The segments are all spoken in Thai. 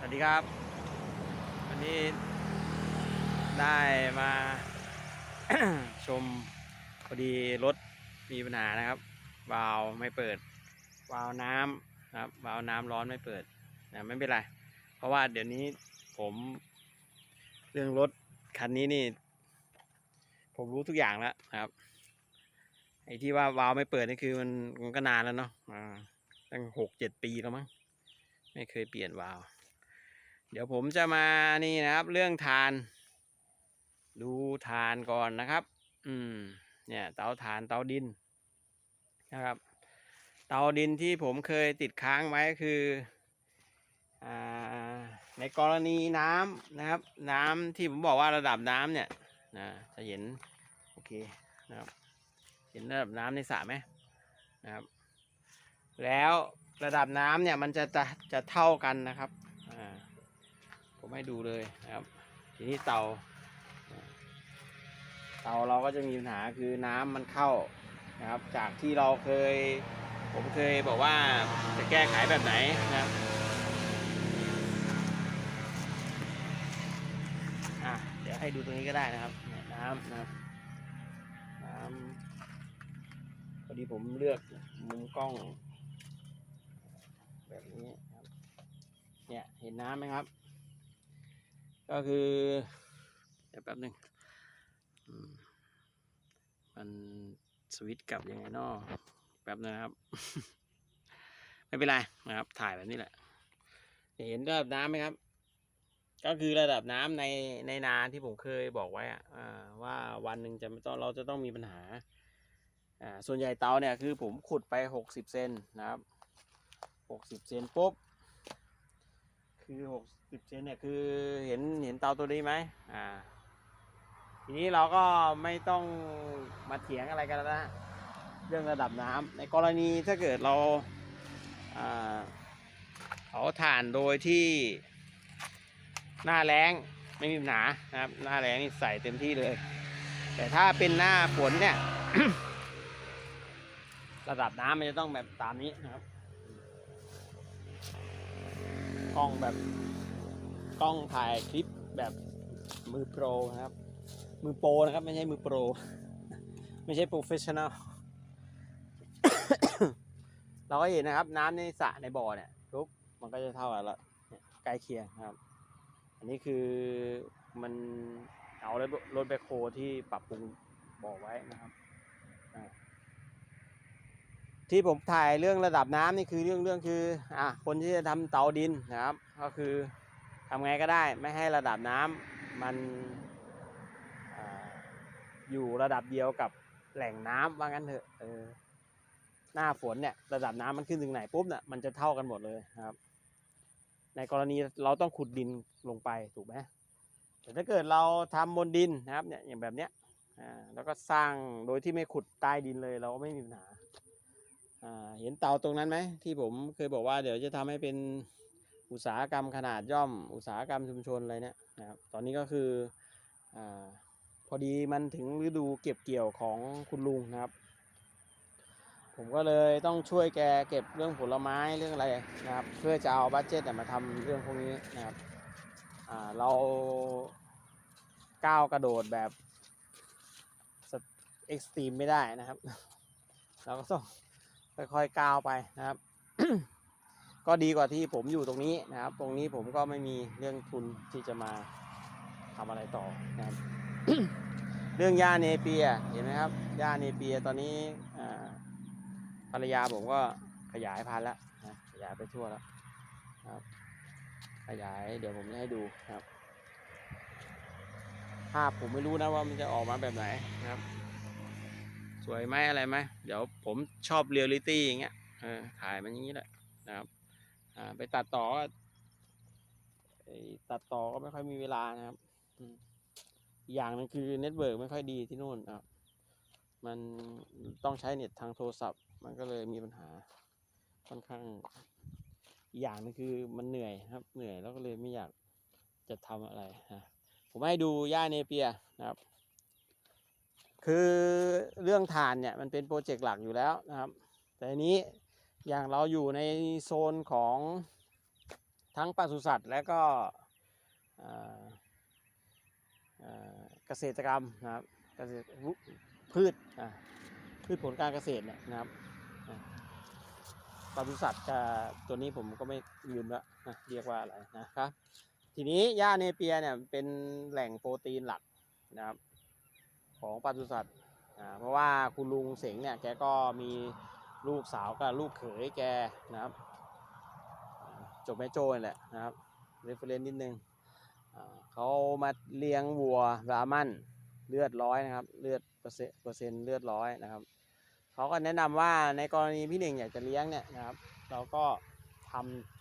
สวัสดีครับ วันนี้ได้มาชมพอดีรถมีปัญหานะครับวาล์วไม่เปิดวาล์วน้ำนะครับวาล์วน้ำร้อนไม่เปิดนะไม่เป็นไร เพราะว่าเดี๋ยวนี้ผม เรื่องรถคันนี้นี่ ผมรู้ทุกอย่างแล้วนะครับไอ้ที่ว่าวาล์วไม่เปิดนี่คือมันมันก็นานแล้วเนาะตั้งหกเจ็ดปีแล้วมั้งไม่เคยเปลี่ยนวาล์ว เดี๋ยวผมจะมานี่นะครับ เรื่องทาน ดูทานก่อนนะครับ อืม เนี่ย เตาถ่านเตาดินนะครับ เตาดินที่ผมเคยติดค้างไว้คืออ่าในกรณีน้ำนะครับ น้ำที่ผมบอกว่าระดับน้ำเนี่ยนะจะเห็นโอเคนะครับเห็นระดับน้ำในสระไหมนะครับ แล้วระดับน้ำเนี่ยมันจะจะจะเท่ากันนะครับอ่า ผมให้ดูเลยนะครับ ทีนี้เตา เตาเราก็จะมีปัญหาคือน้ำมันเข้านะครับ จากที่เราเคย ผมเคยบอกว่าจะแก้ไขแบบไหนนะครับอะเดี๋ยวให้ดูตรงนี้ก็ได้นะครับ น้ำนะครับน้ำพอดีผมเลือกมุมกล้อง แบบนี้ครับเนี่ยเห็นน้ำไหมครับ ก็คือเดี๋ยวแป๊บหนึ่งมันสวิตช์กลับยังไงนอแป๊บนะครับ ไม่เป็นไรนะครับ ถ่ายแบบนี้แหละ เห็นระดับน้ำไหมครับ ก็คือระดับน้ำในในนาที่ผมเคยบอกไว้อะอ่าว่าวันหนึ่งจะไม่ต้องเราจะต้องมีปัญหาอ่าส่วนใหญ่เตาเนี่ยคือผมขุดไปหกสิบเซนนะครับหกสิบเซนปุ๊บ คือหกสิบเซนเนี่ยคือเห็นเห็นเตาตัวนี้ไหมอ่า ทีนี้เราก็ไม่ต้องมาเถียงอะไรกันแล้วนะเรื่องระดับน้ำในกรณีถ้าเกิดเราอ่าเผาถ่านโดยที่หน้าแรงไม่มีปัญหานะครับ หน้าแรงนี่ใส่เต็มที่เลย แต่ถ้าเป็นหน้าฝนเนี่ย ระดับน้ำมันจะต้องแบบตามนี้นะครับ กล้องแบบกล้องถ่ายคลิปแบบมือโปรนะครับ มือโปรนะครับ ไม่ใช่มือโปร ไม่ใช่โปรเฟชชั่นแนลเราก็เห็นนะครับ น้ำในสระในบ่อเนี่ยปุ๊บมันก็จะเท่ากันละใกล้เคียงนะครับ อันนี้คือมันเอารถรถแบคโฮที่ปรับปรุงบ่อไว้นะครับ ที่ผมถ่ายเรื่องระดับน้ำนี่คือเรื่องเรื่องคืออะคนที่จะทำเตาดินนะครับ ก็คือทำไงก็ได้ไม่ให้ระดับน้ำมันออยู่ระดับเดียวกับแหล่งน้ำว่างั้นเถอะเออหน้าฝนเนี่ยระดับน้ำมันขึ้นถึงไหนปุ๊บเนี่ยมันจะเท่ากันหมดเลยนะครับ ในกรณีเราต้องขุดดินลงไปถูกไหมแต่ถ้าเกิดเราทำบนดินนะครับเนี่ยอย่างแบบเนี้ยอ่าแล้วก็สร้างโดยที่ไม่ขุดใต้ดินเลยเราก็ไม่มีปัญหา เห็นเตาตรงนั้นไหมที่ผมเคยบอกว่าเดี๋ยวจะทำให้เป็นอุตสาหกรรมขนาดย่อม อุตสาหกรรมชุมชนอะไรเนี่ยนะครับตอนนี้ก็คืออพอดีมันถึงฤดูเก็บเกี่ยวของคุณลุงนะครับ ผมก็เลยต้องช่วยแกเก็บเรื่องผลไม้เรื่องอะไรนะครับ เพื่อจะเอาบัตเจ็ตมาทำเรื่องพวกนี้นะครับเราก้าวกระโดดแบบเอ็กซ์ตรีมไม่ได้นะครับ เราก็ต้อง ค่อยๆก้าวไปนะครับ ก็ดีกว่าที่ผมอยู่ตรงนี้นะครับ ตรงนี้ผมก็ไม่มีเรื่องทุนที่จะมาทำอะไรต่อนะครับ เรื่องหญ้าเนเปียเห็นไหมครับหญ้าเนเปียตอนนี้ภรรยาผมก็ขยายพันธุ์แล้วนะขยายไปทั่วแล้วนะครับ ขยายเดี๋ยวผมจะให้ดูนะครับ ภาพผมไม่รู้นะว่ามันจะออกมาแบบไหนนะครับ วยไหมอะไรไหมเดี๋ยวผมชอบเรียลลิตี้อย่างเงี้ยถ่ายมันอย่างนี้แหละนะครับไปตัดต่อก็ตัดต่อก็ไม่ค่อยมีเวลานะครับอย่างหนึงคือเน็ตเวิร์กไม่ค่อยดีที่นู่นครับ มันต้องใช้เน็ตทางโทรศัพท์ มันก็เลยมีปัญหาค่อนข้าง อย่างหนึงคือมันเหนื่อยครับ เหนื่อยแล้วก็เลยไม่อยากจะทำอะไรนะผมให้ดูหญ้าเนเปียนะครับ คือเรื่องฐานเนี่ยมันเป็นโปรเจกต์หลักอยู่แล้วนะครับ แต่อันนี้อย่างเราอยู่ในโซนของทั้งปศุสัตว์และก็เกษตรกรรมนะครับเกษตรพืชพืชผลการเกษตรเนี่ยนะครับปศุสัตว์ตัวนี้ผมก็ไม่ลืมแล้วนะเรียกว่าอะไรนะครับ ทีนี้หญ้าเนเปียเนี่ยเป็นแหล่งโปรตีนหลักนะครับ ของปศุสัตว์เพราะว่าคุณลุงเสงเนี่ยแกก็มีลูกสาวกับลูกเขยแกนะครับ จบแม่โจ้แหละนะครับเรฟเฟรนนิดนึงเขามาเลี้ยงวัวรามันเลือดร้อยนะครับ เลือดเปอร์เซ็นต์เปอร์เซ็นต์เลือดร้อยนะครับเขาก็แนะนำว่าในกรณีพี่หนึ่งอยากจะเลี้ยงเนี่ยนะครับ เราก็ท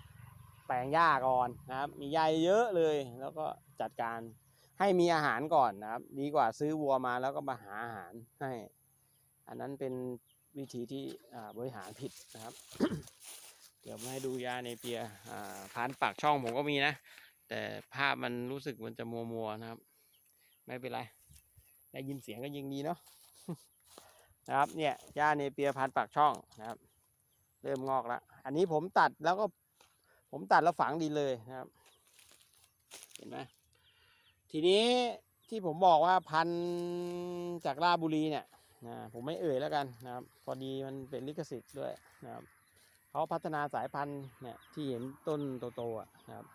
ำแปลงหญ้าก่อนนะครับ มีหญ้าเยอะเลย แล้วก็จัดการ ให้มีอาหารก่อนนะครับ ดีกว่าซื้อวัวมาแล้วก็มาหาอาหารให้ อันนั้นเป็นวิธีที่บริหารผิดนะครับ เดี๋ยวมาให้ดูยาในเปียผ่านปากช่องผมก็มีนะ แต่ภาพมันรู้สึกมันจะมัวมัวนะครับ ไม่เป็นไร ได้ยินเสียงก็ยิงดีเนาะนะครับเนี่ยยาในเปียผ่านปากช่องนะครับ เริ่มงอกแล้ว อันนี้ผมตัดแล้วก็ผมตัดแล้วฝังดินเลยนะครับ เห็นไหม ทีนี้ที่ผมบอกว่าพันจากราบุรีเนี่ยนะผมไม่เอ่ยแล้วกันนะครับ พอดีมันเป็นลิขสิทธิ์ด้วยนะครับเขาพัฒนาสายพันธุ์เนี่ยที่เห็นต้นโตๆอะนะครับ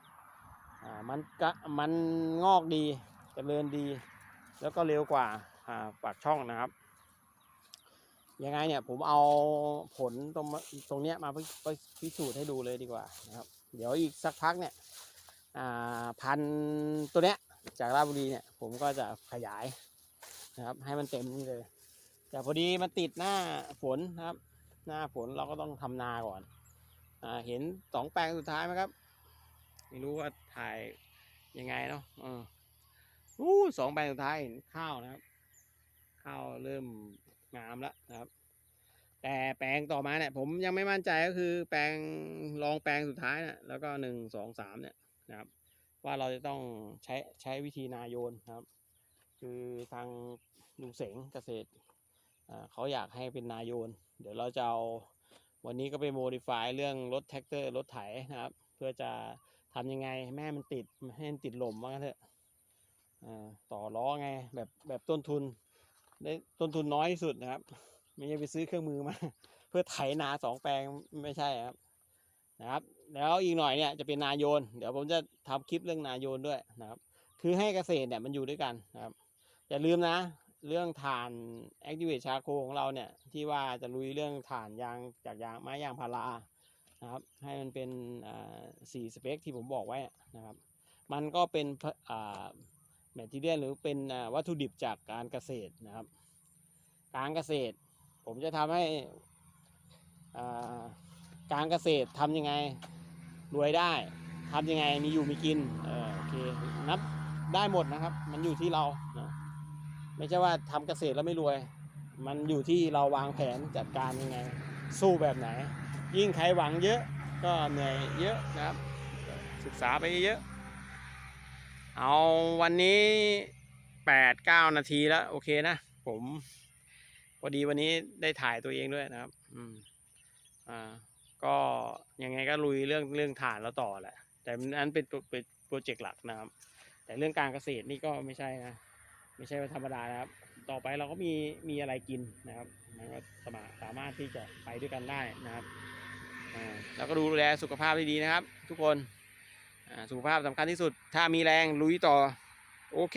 อ่ามันกะมันงอกดีเจริญดี แล้วก็เร็วกว่าอ่าปากช่องนะครับยังไงเนี่ยผมเอาผลตรงมาตรงเนี้ยมาพิพิพิสูจน์ให้ดูเลยดีกว่านะครับ เดี๋ยวอีกสักพักเนี่ยอ่าพันธุ์ตัวเนี้ย จากราชบุรีเนี่ย ผมก็จะขยายนะครับ ให้มันเต็มนี่เลย แต่พอดีมันติดหน้าฝนนะครับ หน้าฝนเราก็ต้องทำนาก่อนอ่าเห็นสองแปลงสุดท้ายไหมครับ ไม่รู้ว่าถ่ายยังไงเนาะอออู้สองแปลงสุดท้ายเห็นข้าวนะครับ ข้าวเริ่มงามแล้วนะครับ แต่แปลงต่อมาเนี่ย ผมยังไม่มั่นใจก็คือแปลงรองแปลงสุดท้ายนี่ยแล้วก็หนึ่งสองสามเนี่ยนะครับ ว่าเราจะต้องใช้ใช้วิธีนาโยนครับ คือทางลุงเสงเกษตรเขาอยากให้เป็นนาโยน เดี๋ยวเราจะเอาวันนี้ก็ไปโมดิฟายเรื่องรถแท็กเตอร์รถไถนะครับ เพื่อจะทำยังไงไม่มันติดไม่ให้มันติดลมว่างั้นเถอะต่อล้อไงแบบแบบต้นทุนได้ต้นทุนน้อยที่สุดนะครับ ไม่ใช่ไปซื้อเครื่องมือมา เพื่อไถนาสองแปลงไม่ใช่ครับ นะครับ แล้วอีกหน่อยเนี่ยจะเป็นนาโยน เดี๋ยวผมจะทำคลิปเรื่องนาโยนด้วยนะครับ คือให้เกษตรเนี่ยมันอยู่ด้วยกันนะครับ อย่าลืมนะ เรื่องถ่าน Activate ชาโคของเราเนี่ย ที่ว่าจะลุยเรื่องถ่านยางจากยางไม้ยางพารานะครับ ให้มันเป็นสี่สเปคที่ผมบอกไว้นะครับ มันก็เป็นแมททีเรียลหรือเป็นวัตถุดิบจากการเกษตรนะครับ การเกษตร ผมจะทำให้อ่า การเกษตรทำยังไงรวยได้ทำยังไงมีอยู่มีกินเออโอเคนับได้หมดนะครับ มันอยู่ที่เรานะไม่ใช่ว่าทำเกษตรแล้วไม่รวย มันอยู่ที่เราวางแผนจัดการยังไง สู้แบบไหน ยิ่งใครหวังเยอะก็เหนื่อยเยอะนะครับ ศึกษาไปเยอะ เอาวันนี้แปดเก้านาทีแล้ว โอเคนะ ผมพอดีวันนี้ได้ถ่ายตัวเองด้วยนะครับ อืมอ่า ก็ยังไงก็ลุยเรื่องเรื่องฐานแล้วต่อแหละ แต่นั้นเป็นเป็นโปรเจกต์หลักนะครับ แต่เรื่องการเกษตรนี่ก็ไม่ใช่นะ ไม่ใช่ว่าธรรมดานะครับ ต่อไปเราก็มีมีอะไรกินนะครับมันก็สามารถสามารถที่จะไปด้วยกันได้นะครับอ่าแล้วก็ดูแลสุขภาพที่ดีนะครับ ทุกคนอ่าสุขภาพสำคัญที่สุด ถ้ามีแรงลุยต่อ โอเค